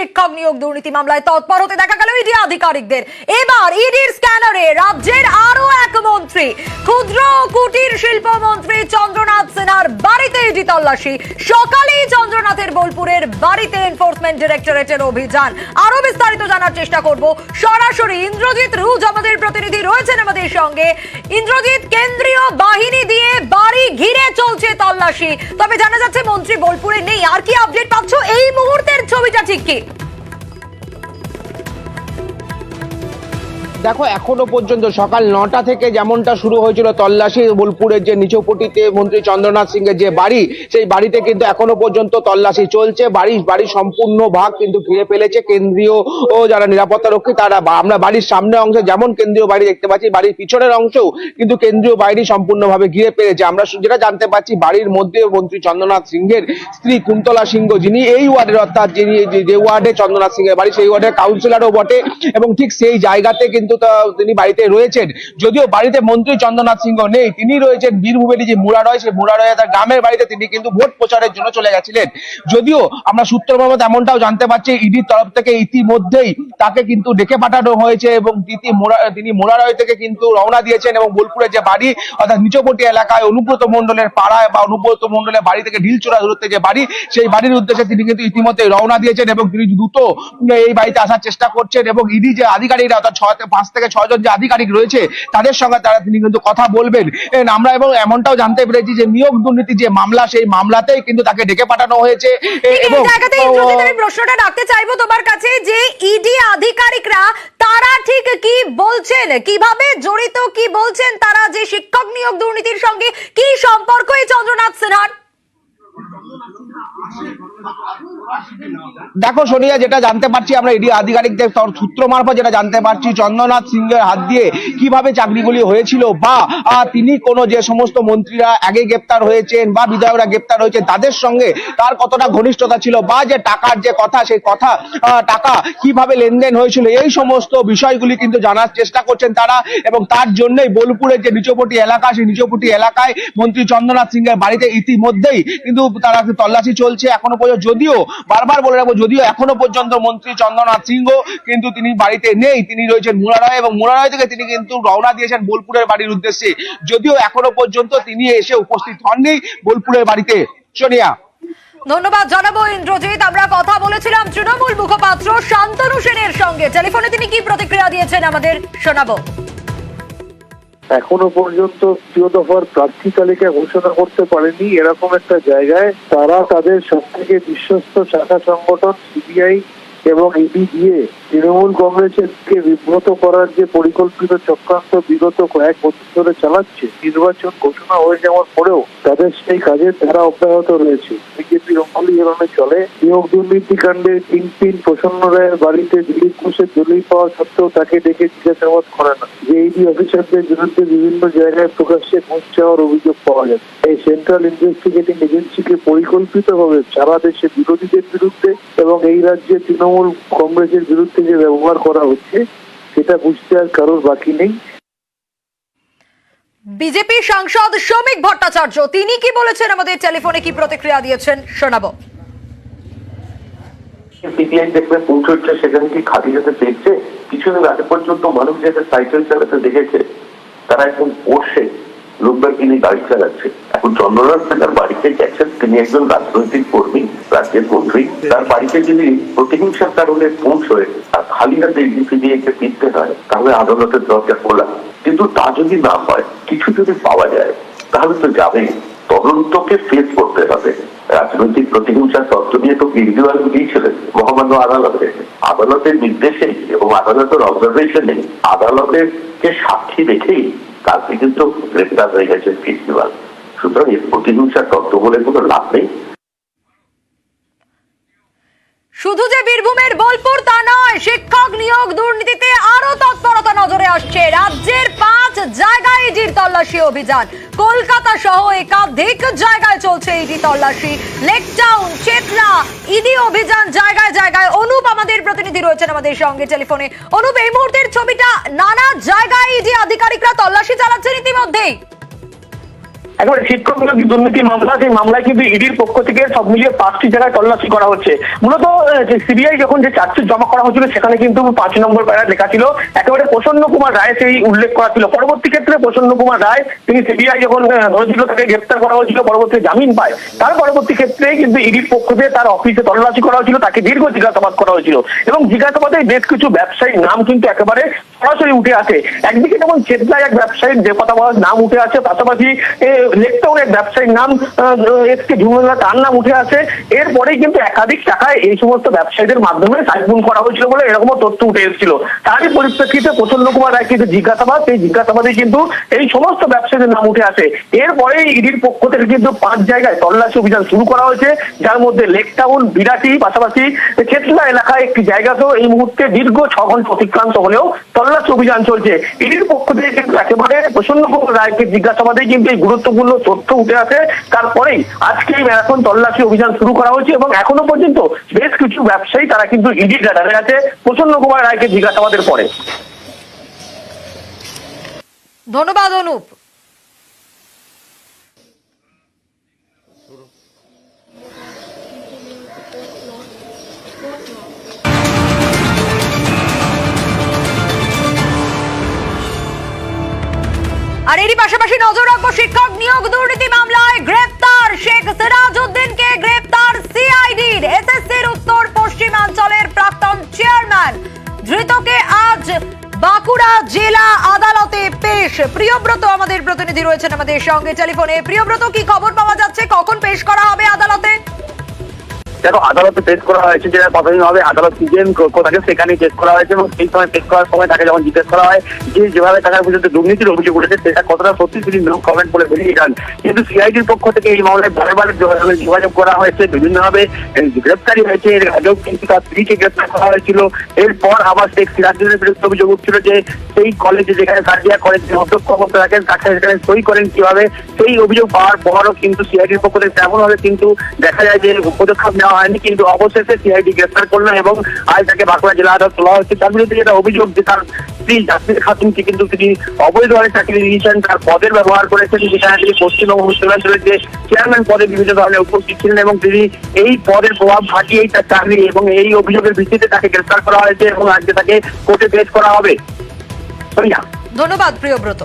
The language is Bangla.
শিক্ষক নিয়োগ দুর্নীতি মামলায় তৎপর হতে দেখা গেল ইডি আধিকারিকদের। এবার ইডির স্ক্যানারে রাজ্যের আরও এক মন্ত্রী, ক্ষুদ্র কুটির শিল্প মন্ত্রী চন্দ্রনাথ সিনহার বাড়িতে ইডি তল্লাশি। সকালেই চন্দ্রনাথের বোলপুরের বাড়িতে এনফোর্সমেন্ট ডিরেক্টরেটের অভিযান। আরও বিস্তারিত জানার চেষ্টা করব। সরাসরি ইন্দ্রজিৎ রুজ আমাদের প্রতিনিধি রয়েছেন আমাদের সঙ্গে। ইন্দ্রজিৎ, কেন্দ্রীয় বাহিনী দিয়ে বাড়ি ঘিরে চলছে তল্লাশি। তবে জানা যাচ্ছে, মন্ত্রী বোলপুরে নেই। আর কি আপডেট পাচ্ছ? এই মুহূর্তের ছবিটা ঠিক কি? দেখো, এখনও পর্যন্ত সকাল নটা থেকে যেমনটা শুরু হয়েছিল তল্লাশি, বোলপুরের যে নিচুপটিতে মন্ত্রী চন্দ্রনাথ সিং এর যে বাড়ি, সেই বাড়িতে কিন্তু এখনও পর্যন্ত তল্লাশি চলছে। বাড়ি, বাড়ির সম্পূর্ণ ভাগ কিন্তু ঘিরে ফেলেছে কেন্দ্রীয় ও যারা নিরাপত্তা রক্ষী, তারা আমরা বাড়ির সামনে অংশে যেমন কেন্দ্রীয় বাড়ি দেখতে পাচ্ছি, বাড়ির পিছনের অংশেও কিন্তু কেন্দ্রীয় বাড়ি সম্পূর্ণভাবে ঘিরে ফেলেছে। আমরা যেটা জানতে পারছি বাড়ির মধ্যে মন্ত্রী চন্দ্রনাথ সিংহের স্ত্রী কুন্তলা সিংহ, যিনি এই ওয়ার্ডের, অর্থাৎ যিনি যে ওয়ার্ডে চন্দ্রনাথ সিংহের বাড়ি, সেই ওয়ার্ডের কাউন্সিলরও বটে। এবং ঠিক সেই জায়গাতে কিন্তু তা- তিনি বাড়িতে রয়েছেন, যদিও বাড়িতে মন্ত্রী চন্দ্রনাথ সিংহ নেই, তিনি রয়েছেন বীরভূমের যে মুরারয়, সেই মুরারয় তার গ্রামের বাড়িতে তিনি কিন্তু ভোট প্রচারের জন্য চলে গেছিলেন। যদিও আমরা সূত্র মারফত এমনটাও জানতে পারছি, ইডির তরফ থেকে ইতিমধ্যেই তাকে কিন্তু ডেকে পাঠানো হয়েছে এবং তিনি মোরা- তিনি মোরারয় থেকে কিন্তু রওনা দিয়েছেন এবং বোলপুরের যে বাড়ি, অর্থাৎ নিচপটি এলাকায় অনুব্রত মন্ডলের পাড়ায় বা অনুব্রত মন্ডলের বাড়ি থেকে ঢিলচোড়া দূরত্বে যে বাড়ি, সেই বাড়ির উদ্দেশ্যে তিনি কিন্তু ইতিমধ্যে রওনা দিয়েছেন এবং তিনি দ্রুত এই বাড়িতে আসার চেষ্টা করছেন এবং ইডি যে আধিকারিকরা, অর্থাৎ ছয় পাঁচ থেকে ছজন যে আধিকারিক রয়েছে তাদের সঙ্গে তারা তিনি কিন্তু কথা বলবেন। আমরা এবং এমনটাও জানতে পেরেছি যে নিয়োগ দুর্নীতি যে মামলা সেই মামলাতেই কিন্তু তাকে ডেকে পাঠানো হয়েছে। এবং প্রশ্নটা রাখতে চাইব তোমার কাছে যে ইডি আধিকারিকরা তারা ঠিক কি বলছেন? কীভাবে জড়িত কি বলছেন তারা? যে শিক্ষক নিয়োগ দুর্নীতির সঙ্গে কি সম্পর্ক এই চন্দ্রনাথ সিনহার? দেখো সোনিয়া, যেটা জানতে পারছি, আমরা ইডি আধিকারিকদের তর- সূত্র মারফত যেটা জানতে পারছি, চন্দ্রনাথ সিংহের হাত দিয়ে কীভাবে চাকরিগুলি হয়েছিল বা তিনি কোন যে সমস্ত মন্ত্রীরা আগে গ্রেপ্তার হয়েছেন বা বিধায়করা গ্রেপ্তার হয়েছেন, তাদের সঙ্গে তার কতটা ঘনিষ্ঠতা ছিল বা যে টাকার যে কথা সেই কথা টাকা কীভাবে লেনদেন হয়েছিল, এই সমস্ত বিষয়গুলি কিন্তু জানার চেষ্টা করছেন তারা এবং তার জন্যই বোলপুরের যে নিচপটি এলাকা, সেই নিচপটি এলাকায় মন্ত্রী চন্দ্রনাথ সিংহের বাড়িতে ইতিমধ্যেই কিন্তু তারা তল্লাশি চলছে। এখনও পর্যন্ত, যদিও, বারবার বলে রাখব, যদিও এখনও পর্যন্ত মন্ত্রী চন্দ্রনাথ সিংহ কিন্তু তিনি বাড়িতে নেই, তিনি রয়েছেন মুরারয় এবং মুরারয় থেকে তিনি কিন্তু রওনা দিয়েছেন বোলপুরের বাড়ির উদ্দেশ্যে। যদিও এখনও পর্যন্ত তিনি এসে উপস্থিত হননি বোলপুরের বাড়িতে। সোনিয়া। ধন্যবাদ জানাব ইন্দ্রজিৎ, আমরা কথা বলেছিলাম তৃণমূল মুখপাত্র শান্তনু সেনের সঙ্গে। টেলিফোনে তিনি কি প্রতিক্রিয়া দিয়েছেন আমাদের শোনাবো। এখনও পর্যন্ত তৃতীয় দফার প্রার্থী তালিকা ঘোষণা করতে পারেনি এরকম একটা জায়গায়। তারা তাদের সব থেকে বিশ্বস্ত শাখা সংগঠন, সিবিআই এবং ইডি দিয়ে তৃণমূল কংগ্রেসকে বিব্রত করার যে পরিকল্পিত চক্রান্ত বিগত কয়েক বছর ধরে চালাচ্ছে, নির্বাচন ঘোষণা হয়ে যাওয়ার পরেও তাদের সেই কাজের ধারা অব্যাহত রয়েছে। বিজেপির অঙ্গলি এরণে চলে। নিয়োগ দুর্নীতি কাণ্ডে কিংপিন প্রসন্ন রায়ের বাড়িতে দিলীপ ঘোষের দলিল পাওয়া সত্ত্বেও তাকে ডেকে জিজ্ঞাসাবাদ করে না। যে ইডি অফিসারদের বিরুদ্ধে বিভিন্ন জায়গায় প্রকাশ্যে ঘুষ চাওয়ার অভিযোগ পাওয়া যায় এই সেন্ট্রাল ইনভেস্টিগেটিং এজেন্সিকে পরিকল্পিতভাবে সারা দেশে বিরোধীদের বিরুদ্ধে এবং এই রাজ্যে তৃণমূল কংগ্রেসের বিরুদ্ধে যে ব্যবহার করা হচ্ছে সেটা বুঝতে আর কারোর বাকি নেই। বিজেপি সাংসদ শ্রমিক ভট্টাচার্য তিনি কি বলেছেন? আমাদের টেলিফোনে কি প্রতিক্রিয়া দিয়েছেন? শোনাবো। সিপিআই দেখবে পৌঁছচ্ছে সেখানে কি খালি যেতে দেখছে? কিছুদিন আগে পর্যন্ত মানুষ সাইকেল চালাতে দেখেছে তারা এখন লোকবার কিনে গাড়ি চালাচ্ছে এখন চন্দ্রনাথ সেনার বাড়িতে গেছেন, তিনি একজন রাজনৈতিক কর্মী, রাজ্যের মন্ত্রী তার বাড়িতে যদি প্রতিহিংসার কারণে পৌঁছয় আর খালি হাতে ইডিপি দিয়ে একে ফিরতে হয়, তাহলে আদালতের দরজা খোলা। কিন্তু তা যদি না হয়, কিছু যদি পাওয়া যায়, তাহলে তো যাবে তদন্তকে ফেস করতে হবে। রাজনৈতিক প্রতিহিংসার তত্ত্ব নিয়ে তো কেজরিওয়াল গিয়েছিলেন মহামান্য আদালতে। আদালতের নির্দেশে এবং আদালতের অবজারভেশনে আদালতের কে সাক্ষী রেখেই কালকে কিন্তু গ্রেপ্তার হয়ে গেছে কেজরিওয়াল সুতরাং এর প্রতিহিংসা তত্ত্ব বলে কোনো লাভ নেই। শুধু যে বীরভূমের বোলপুর তা নয়, শিক্ষক নিয়োগ দুর্নীতিতে আরও তৎপরতা নজরে আসছে। রাজ্যের পাঁচ ইডির তল্লাশি অভিযান। কলকাতা সহ একাধিক জায়গায় চলছে ইডি তল্লাশি। লেক টাউন চেতলা ইডি অভিযান জায়গায় জায়গায়। অনুপ, আমাদের প্রতিনিধি রয়েছেন আমাদের সঙ্গে টেলিফোনে। অনুপ, এই মুহূর্তের ছবিটা নানা জায়গায় ইডি আধিকারিকরা তল্লাশি চালাচ্ছেন ইতিমধ্যেই। একেবারে শিক্ষক বিরোধী দুর্নীতি মামলা, সেই মামলায় কিন্তু ইডির পক্ষ থেকে সব মিলিয়ে পাঁচটি জায়গায় তল্লাশি করা হচ্ছে। মূলত সিবিআই যখন যে চার্জশিট জমা করা হয়েছিল সেখানে কিন্তু পাঁচ নম্বর প্যারা লেখা ছিল, একেবারে প্রসন্ন কুমার রায় সেই উল্লেখ করা ছিল। পরবর্তী ক্ষেত্রে প্রসন্ন কুমার রায় তিনি সিবিআই যখন ধরেছিল তাকে গ্রেপ্তার করা হয়েছিল, পরবর্তী জামিন পায়। তার পরবর্তী ক্ষেত্রে কিন্তু ইডির পক্ষ থেকে তার অফিসে তল্লাশি করা হয়েছিল, তাকে দীর্ঘ জিজ্ঞাসাবাদ করা হয়েছিল। এবং জিজ্ঞাসাবাদে বেশ কিছু ব্যবসায়ীর নাম কিন্তু একেবারে সরাসরি উঠে আসে। একদিকে যেমন চেতলায় এক ব্যবসায়ীর দেবতাবাস নাম উঠে আসে, পাশাপাশি লেকটাউন এক ব্যবসায়ীর নাম এস কে ঝুমলা তার নাম উঠে আসে। এরপরেই কিন্তু একাধিক টাকায় এই সমস্ত ব্যবসায়ীদের মাধ্যমে সাইফুন করা হয়েছিল বলে এরকমও তথ্য উঠে এসেছিল। তারই পরিপ্রেক্ষিতে প্রসন্ন কুমার রায় কিন্তু জিজ্ঞাসাবাদ, সেই জিজ্ঞাসাবাদে কিন্তু এই সমস্ত ব্যবসায়ীদের নাম উঠে আসে। এরপরে ইডির পক্ষ থেকে কিন্তু পাঁচ জায়গায় তল্লাশি অভিযান শুরু করা হয়েছে, যার মধ্যে লেকটাউন, বিরাটি, পাশাপাশি চেতলা এলাকায় একটি জায়গাতেও এই মুহূর্তে দীর্ঘ ছ ঘণ্টা অতিক্রান্ত হলেও তল্লাশি অভিযান চলছে। ইডির পক্ষ থেকে কিন্তু একেবারে প্রসন্ন রায়কে জিজ্ঞাসাবাদে কিন্তু এই গুরুত্বপূর্ণ তথ্য উঠে আসে। তারপরেই আজকে ম্যারাথন তল্লাশি অভিযান শুরু করা হয়েছে এবং এখনও পর্যন্ত বেশ কিছু ব্যবসায়ী তারা কিন্তু ইডির রাডারে আছে। প্রসন্ন কুমার রায়কে জিজ্ঞাসাবাদের পরে। ধন্যবাদ, অনুপ। আর এরই পাশাপাশি নজর রাখব শিক্ষক নিয়োগ দুর্নীতি মামলায় গ্রেপ্তার শেখ সিরাজউদ্দিনকে গ্রেপ্তার সিআইডির এসএসসির উত্তর পশ্চিমাঞ্চলের প্রাক্তন চেয়ারম্যান। ধৃতকে আজ বাঁকুড়া জেলা আদালতে পেশ। প্রিয়ব্রত আমাদের প্রতিনিধি রয়েছেন আমাদের সঙ্গে টেলিফোনে। প্রিয়ব্রত, কি খবর পাওয়া যাচ্ছে? কখন পেশ করা হবে আদালতে? দেখো আদালতে পেশ করা হয়েছে যেটা প্রাথমিকভাবে আদালত সিজন কোথাকে সেখানে পেশ করা হয়েছে এবং সেই সময় পেশ করার সময় তাকে যখন জিজ্ঞেস করা হয় যে যেভাবে টাকার বিরুদ্ধে দুর্নীতির অভিযোগ উঠেছে, সেটা কতটা সত্যি তিনি নো কমেন্ট বলে বেরিয়ে যান। কিন্তু সিআইডির পক্ষ থেকে এই মামলায় বারে বারে যোগাযোগ করা হয়েছে। বিভিন্নভাবে গ্রেপ্তারি হয়েছে, এর আগেও কিন্তু তার স্ত্রীকে গ্রেপ্তার করা হয়েছিল। এরপর আবার শেখ সিরাজুদ্দিনের বিরুদ্ধে অভিযোগ উঠছিল যে সেই কলেজে যেখানে কার্ডিয়া কলেজে অধ্যক্ষ করতে থাকেন, তাকে সেখানে সই করেন কীভাবে। সেই অভিযোগ পাওয়ার পরও কিন্তু সিআইডির পক্ষ থেকে তেমন ভাবে কিন্তু দেখা যায় যে পদক্ষেপ নেওয়া হয়নি কিন্তু অবশেষে সিআইডি গ্রেফতার করল এবং আজ তাকে বাঁকুড়া জেলা আদালত তোলা হচ্ছে তার বিরুদ্ধে যেটা অভিযোগ যে তার স্ত্রী জাসমিন খাতুনকে কিন্তু তিনি অবৈধভাবে চাকরি দিয়েছেন, তার পদের ব্যবহার করেছেন যেখানে তিনি পশ্চিমবঙ্গ মুসলিমাঞ্চলের যে চেয়ারম্যান পদে বিভিন্ন ধরনের উপস্থিত ছিলেন এবং তিনি এই পদের প্রভাব খাটিয়েই তার চাকরি এবং এই অভিযোগের ভিত্তিতে তাকে গ্রেফতার করা হয়েছে এবং আজকে তাকে কোর্টে পেশ করা হবে। ধন্যবাদ প্রিয়ব্রত